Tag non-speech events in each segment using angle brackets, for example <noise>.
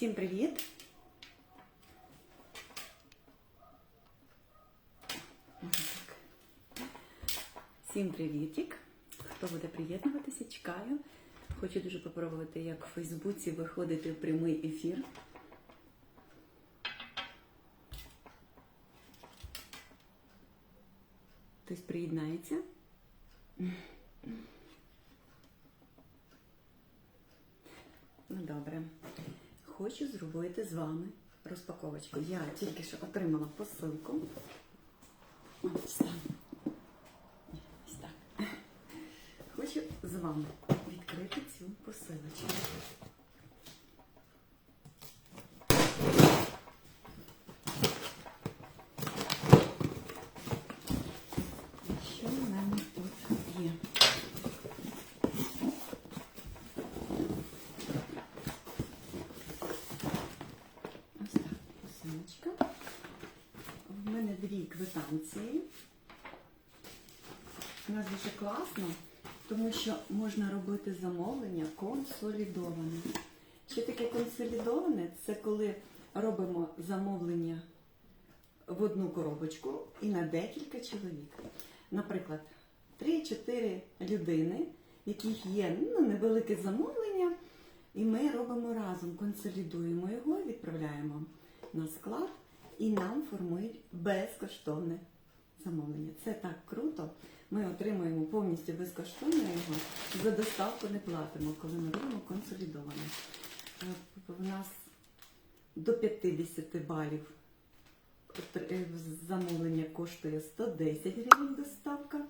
Всім привіт! Всім привітик! Хто буде приєднуватися, чекаю. Хочу дуже попробувати, як в Фейсбуці виходити в прямий ефір. Хтось приєднається. Ну добре. Хочу зробити з вами розпаковочку. Я тільки що отримала посилку. Хочу з вами відкрити цю посилочку. Що в мене тут є? Ось так, посилочка. В мене дві квитанції. У нас дуже класно, тому що можна робити замовлення консолідоване. Що таке консолідоване? Це коли робимо замовлення в одну коробочку і на декілька чоловік. Наприклад, 3-4 людини, в яких є ну, невелике замовлення, і ми робимо разом, консолідуємо його, відправляємо на склад і нам формують безкоштовне замовлення. Це так круто. Ми отримуємо повністю безкоштовно його, за доставку не платимо, коли ми робимо консолідоване. У нас до 50 балів замовлення коштує 110 гривень доставка.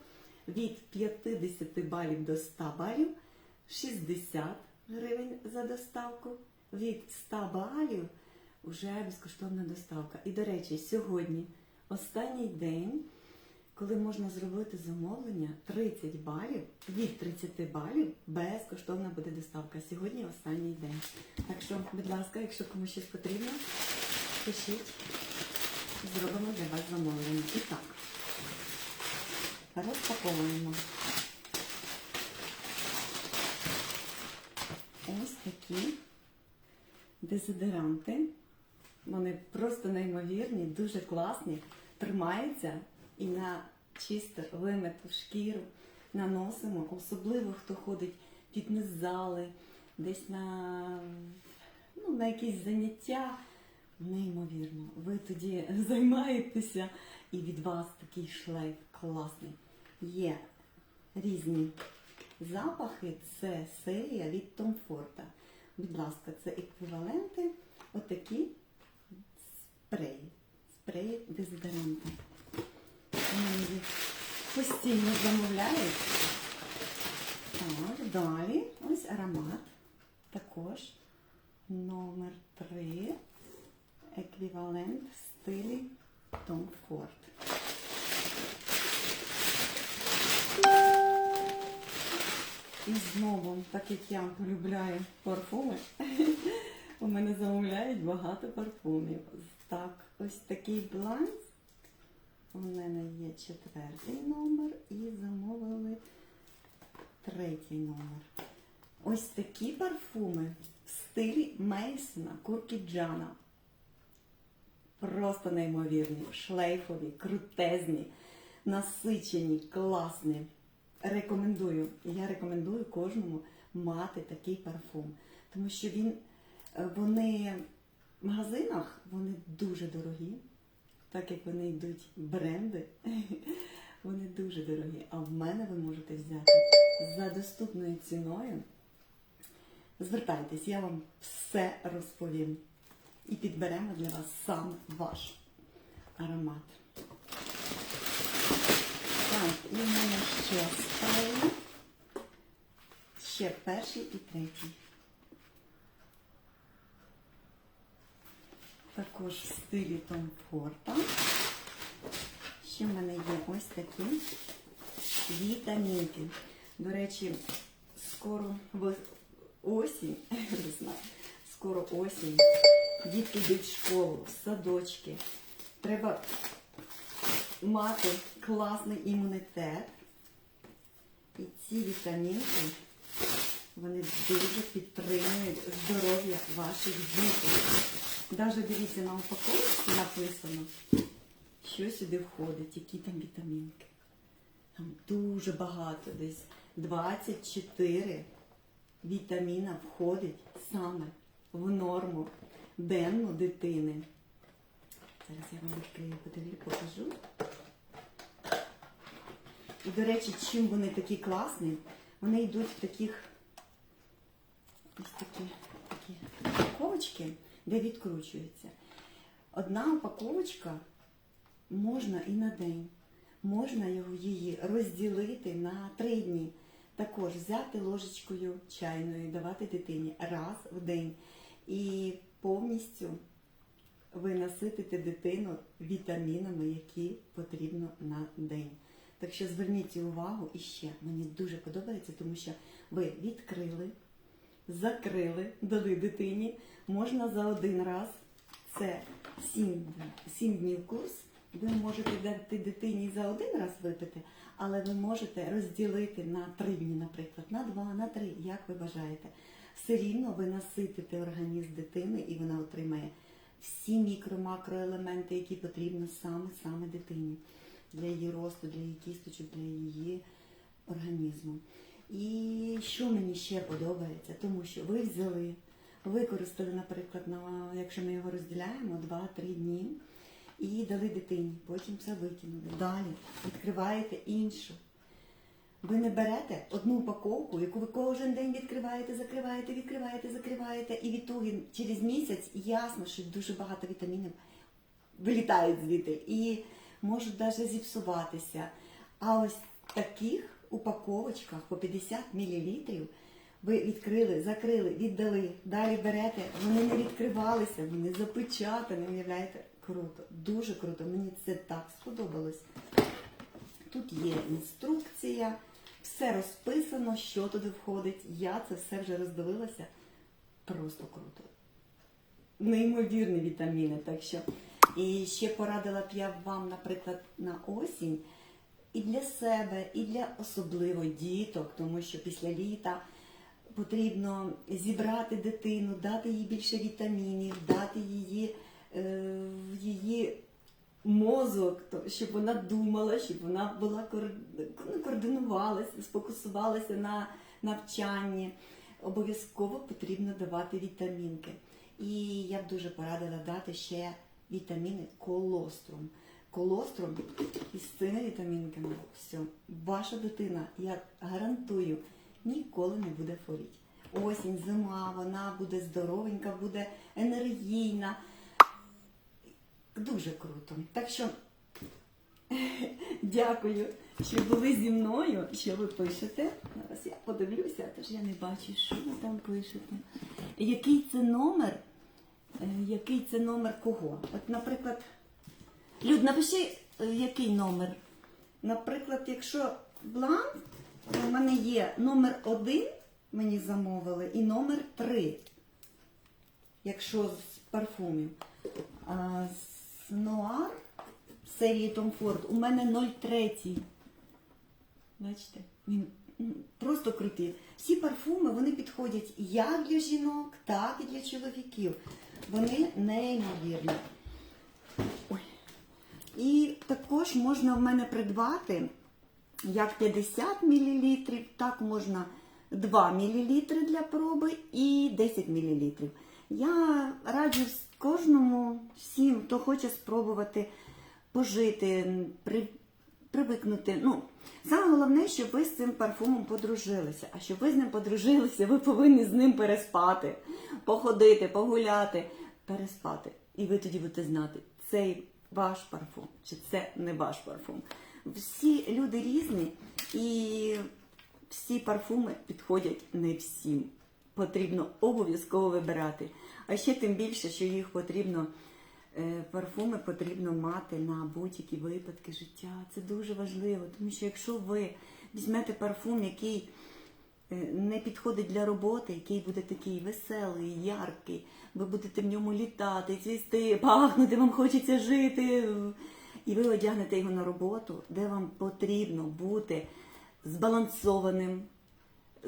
Від 50 балів до 100 балів 60 гривень за доставку. Від 100 балів вже безкоштовна доставка. І, до речі, сьогодні останній день, коли можна зробити замовлення 30 балів, від 30 балів безкоштовна буде доставка. Сьогодні останній день. Так що, будь ласка, якщо комусь щось потрібно, пишіть. Зробимо для вас замовлення. І так, розпаковуємо. Ось такі дезодоранти. Вони просто неймовірні, дуже класні, тримаються і на чисто вимиту шкіру наносимо, особливо хто ходить в фітнес-зали, десь на, ну, на якісь заняття. Неймовірно, ви тоді <laughs> займаєтеся і від вас такий шлейф класний. Є різні запахи, це серія від Ford. Будь ласка, це еквіваленти, Їх постійно замовляють. Так, далі ось аромат. Також номер 3 еквівалент в стилі Tom Ford. І знову, так як я полюбляю парфуми, <laughs> у мене замовляють багато парфумів. Так, ось такий бланк. У мене є четвертий номер і замовили третій номер. Ось такі парфуми в стилі Мейсона Куркіджана. Просто неймовірні, шлейфові, крутезні, насичені, класні. Рекомендую. Я рекомендую кожному мати такий парфум. Тому що він, е, вони в магазинах вони дуже дорогі, так як вони йдуть бренди, <laughs> вони дуже дорогі. А в мене ви можете взяти за доступною ціною. Звертайтесь, я вам все розповім. І підберемо для вас сам ваш аромат. Так, і в мене ще спреї. Ще перший і третій. Також в стилі Ford. Ще в мене є ось такі вітамінки. До речі, скоро осінь, <laughs> весна, скоро осінь. Дітки йдуть в школу, в садочки. Треба мати класний імунітет. І ці вітамінки Вони дуже підтримують здоров'я ваших дітей. Навіть дивіться на упаковці написано, що сюди входить, які там вітамінки. Там дуже багато, десь 24 вітаміна входить саме в норму денну дитини. Зараз я вам відкрию, подивлю, покажу. І, до речі, чим вони такі класні, вони йдуть в таких ось такі, такі упаковочки, де відкручується. Одна упаковочка можна і на день. Можна її розділити на три дні. Також взяти ложечкою чайною, давати дитині раз в день. І повністю ви наситите дитину вітамінами, які потрібно на день. Так що зверніть увагу і ще мені дуже подобається, тому що ви відкрили, закрили, дали дитині. Можна за один раз, це 7, 7 днів курс. Ви можете дати дитині за один раз випити, але ви можете розділити на 3 дні, наприклад, на 2, на 3, як ви бажаєте. Все рівно ви наситите організм дитини і вона отримає всі мікро-макроелементи, які потрібні саме саме дитині для її росту, для її кісточок, для її організму. І що мені ще подобається, тому що ви взяли, використали, наприклад, на, якщо ми його розділяємо 2-3 дні, і дали дитині, потім все викинули. Далі відкриваєте іншу. Ви не берете одну упаковку, яку ви кожен день відкриваєте, закриваєте, відкриваєте, закриваєте, і відтоді через місяць ясно, що дуже багато вітамінів вилітають звідти і можуть навіть зіпсуватися. А ось таких упаковочках по 50 мл ви відкрили, закрили, віддали, далі берете, вони не відкривалися, вони запечатані, уявляєте? Круто, дуже круто. Мені це так сподобалось. Тут є інструкція, все розписано, що туди входить. Я це все вже роздивилася. Просто круто. Неймовірні вітаміни. Так що. І ще порадила б я вам, наприклад, на осінь і для себе, і для особливо діток, тому що після літа потрібно зібрати дитину, дати їй більше вітамінів, дати її, е, її мозок, щоб вона думала, щоб вона була ну, координувалася, сфокусувалася на навчанні. Обов'язково потрібно давати вітамінки. І я б дуже порадила дати ще вітаміни колострум. Колострум із цими вітамінками, все, ваша дитина, я гарантую, ніколи не буде хворіти. Осінь, зима, вона буде здоровенька, буде енергійна. Дуже круто. Так що <laughs> дякую, що були зі мною, що ви пишете. Зараз я подивлюся, теж я не бачу, що ви там пишете. Який це номер? Е, Який це номер кого? От, наприклад, Люд, напиши, е, який номер. Наприклад, якщо бланк, то в мене є номер один, мені замовили, і номер три. Якщо з парфумів. А з Нуар серії Tom Ford у мене 03. Бачите? Він просто крутий. Всі парфуми вони підходять як для жінок, так і для чоловіків. Вони неймовірні. І також можна в мене придбати як 50 мл, так можна 2 мл для проби і 10 мл. Я раджу кожному, всім, хто хоче спробувати пожити, при, привикнути. Ну, саме головне, щоб ви з цим парфумом подружилися. А щоб ви з ним подружилися, ви повинні з ним переспати, походити, погуляти, переспати. І ви тоді будете знати, цей ваш парфум чи це не ваш парфум. Всі люди різні і всі парфуми підходять не всім. Потрібно обов'язково вибирати. А ще тим більше, що їх потрібно, е, парфуми потрібно мати на будь-які випадки життя. Це дуже важливо, тому що якщо ви візьмете парфум, який не підходить для роботи, який буде такий веселий, яркий, ви будете в ньому літати, цвісти, пахнути, вам хочеться жити. І ви одягнете його на роботу, де вам потрібно бути збалансованим,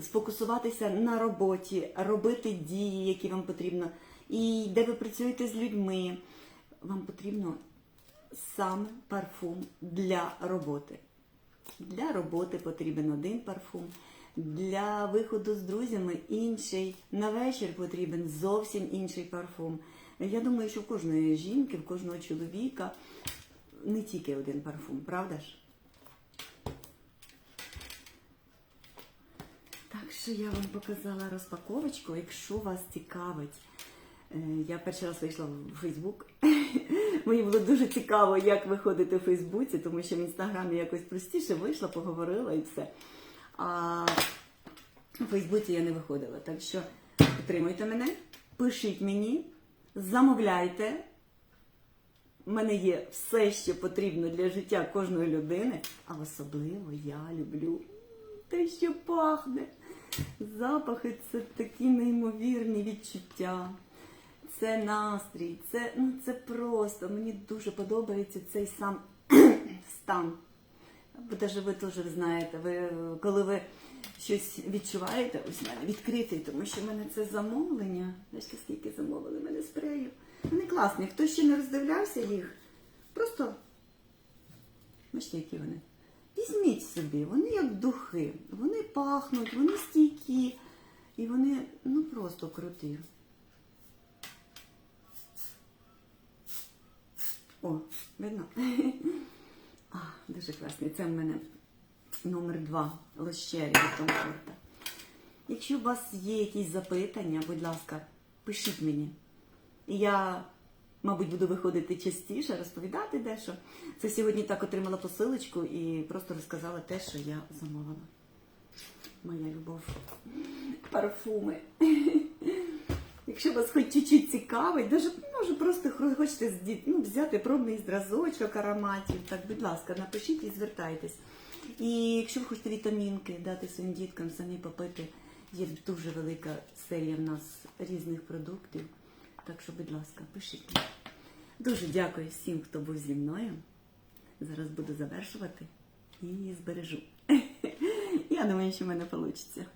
сфокусуватися на роботі, робити дії, які вам потрібно, і де ви працюєте з людьми, вам потрібно саме парфум для роботи. Для роботи потрібен один парфум, для виходу з друзями інший. На вечір потрібен зовсім інший парфум. Я думаю, що в кожної жінки, в кожного чоловіка не тільки один парфум, правда ж? Так що я вам показала розпаковочку. Якщо вас цікавить, е, я перший раз вийшла в Фейсбук. Мені було дуже цікаво, як виходити в Фейсбуці, тому що в інстаграмі якось простіше вийшла, поговорила і все. А в Фейсбуці я не виходила. Так що підтримуйте мене, пишіть мені, замовляйте. У мене є все, що потрібно для життя кожної людини, а особливо я люблю те, що пахне. Запахи це такі неймовірні відчуття. Це настрій, це, ну, це просто. Мені дуже подобається цей сам <clears throat> стан. Бо даже ви теж знаєте, ви, коли ви щось відчуваєте, ось мене відкритий, тому що в мене це замовлення. Бачите, скільки замовили мене спрею. Вони класні. Хто ще не роздивлявся їх, просто бачите, які вони. Візьміть собі, вони як духи, вони пахнуть, вони стійкі і вони ну просто круті. О, видно? <laughs> А, дуже класний. Це в мене номер два лощері від Ford. Якщо у вас є якісь запитання, будь ласка, пишіть мені. І я, мабуть, буду виходити частіше, розповідати дещо. Це сьогодні так отримала посилочку і просто розказала те, що я замовила. Моя любов. Парфуми. <laughs> Якщо вас хоч чуть-чуть цікавить, даже, може просто хочете ну, взяти пробний зразочок ароматів, так, будь ласка, напишіть і звертайтесь. І якщо ви хочете вітамінки дати своїм діткам самі попити, є дуже велика серія в нас різних продуктів. Так що, будь ласка, пишіть. Дуже дякую всім, хто був зі мною. Зараз буду завершувати і збережу. <laughs> Я думаю, що в мене вийде.